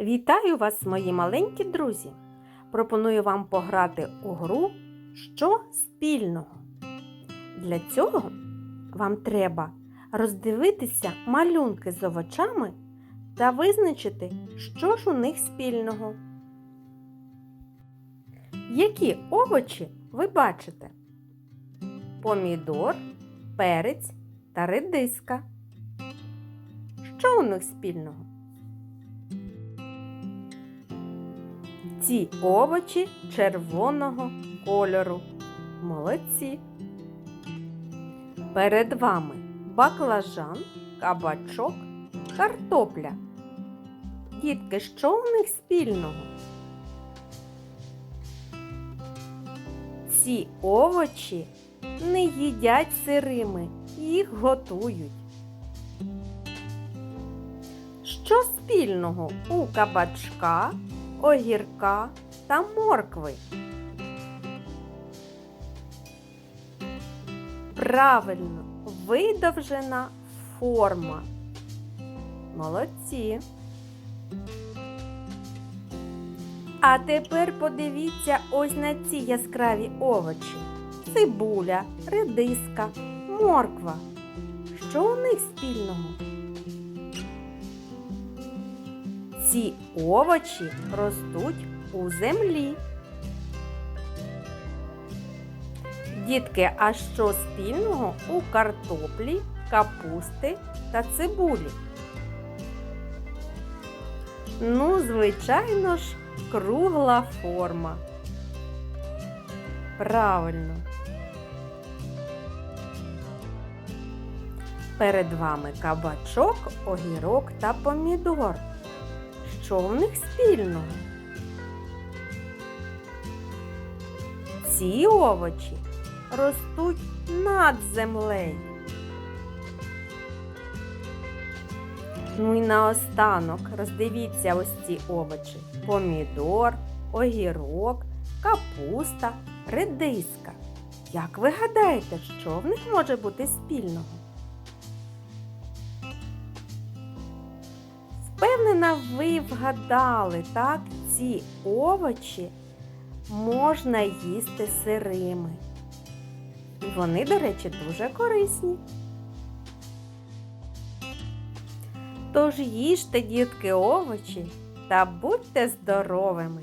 Вітаю вас, мої маленькі друзі! Пропоную вам пограти у гру Що спільного. Для цього вам треба роздивитися малюнки з овочами та визначити, що ж у них спільного. Які овочі ви бачите? Помідор, перець та редиска. Що у них спільного? Ці овочі червоного кольору. Молодці. Перед вами баклажан, кабачок, картопля. Дітки, що у них спільного? Ці овочі не їдять сирими, їх готують. Що спільного у кабачка, огірка та моркви? Правильно, видовжена форма. Молодці. А тепер подивіться ось на ці яскраві овочі. Цибуля, редиска, морква. Що у них спільного? Ці овочі ростуть у землі. Дітки, а що спільного у картоплі, капусти та цибулі? Ну, звичайно ж, кругла форма. Правильно. Перед вами кабачок, огірок та помідор. Що в них спільного? Ці овочі ростуть над землею. Ну і наостанок роздивіться ось ці овочі: помідор, огірок, капуста, редиска. Як ви гадаєте, що в них може бути спільного? Впевнена, ви вгадали, так, ці овочі можна їсти сирими. І вони, до речі, дуже корисні. Тож їжте, дітки, овочі та будьте здоровими!